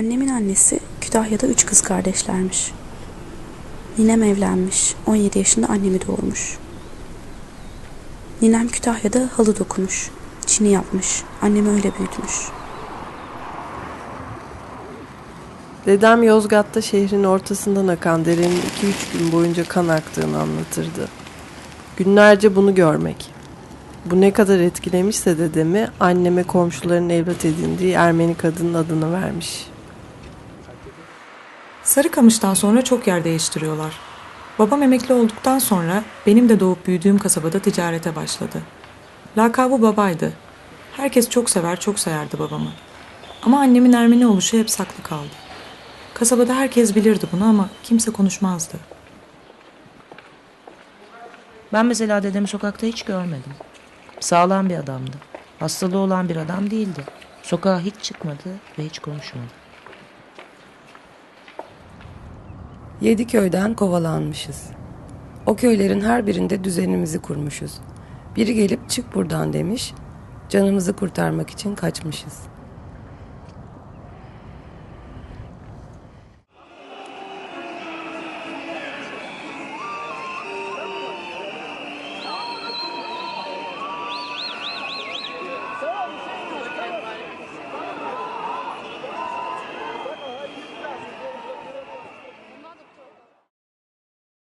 Annemin annesi Kütahya'da üç kız kardeşlermiş. Ninem evlenmiş. 17 yaşında annemi doğurmuş. Ninem Kütahya'da halı dokumuş. Çini yapmış. Annemi öyle büyütmüş. Dedem Yozgat'ta şehrin ortasından akan derenin 2-3 gün boyunca kan aktığını anlatırdı. Günlerce bunu görmek. Bu ne kadar etkilemişse dedemi anneme komşuların evlat edindiği Ermeni kadının adını vermiş. Sarıkamış'tan sonra çok yer değiştiriyorlar. Babam emekli olduktan sonra benim de doğup büyüdüğüm kasabada ticarete başladı. Lakabı babaydı. Herkes çok sever, çok sayardı babamı. Ama annemin Ermeni oluşu hep saklı kaldı. Kasabada herkes bilirdi bunu ama kimse konuşmazdı. Ben mesela dedemi sokakta hiç görmedim. Sağlam bir adamdı. Hastalığı olan bir adam değildi. Sokağa hiç çıkmadı ve hiç konuşmadı. Yedi köyden kovalanmışız. O köylerin her birinde düzenimizi kurmuşuz. Biri gelip çık buradan demiş, canımızı kurtarmak için kaçmışız.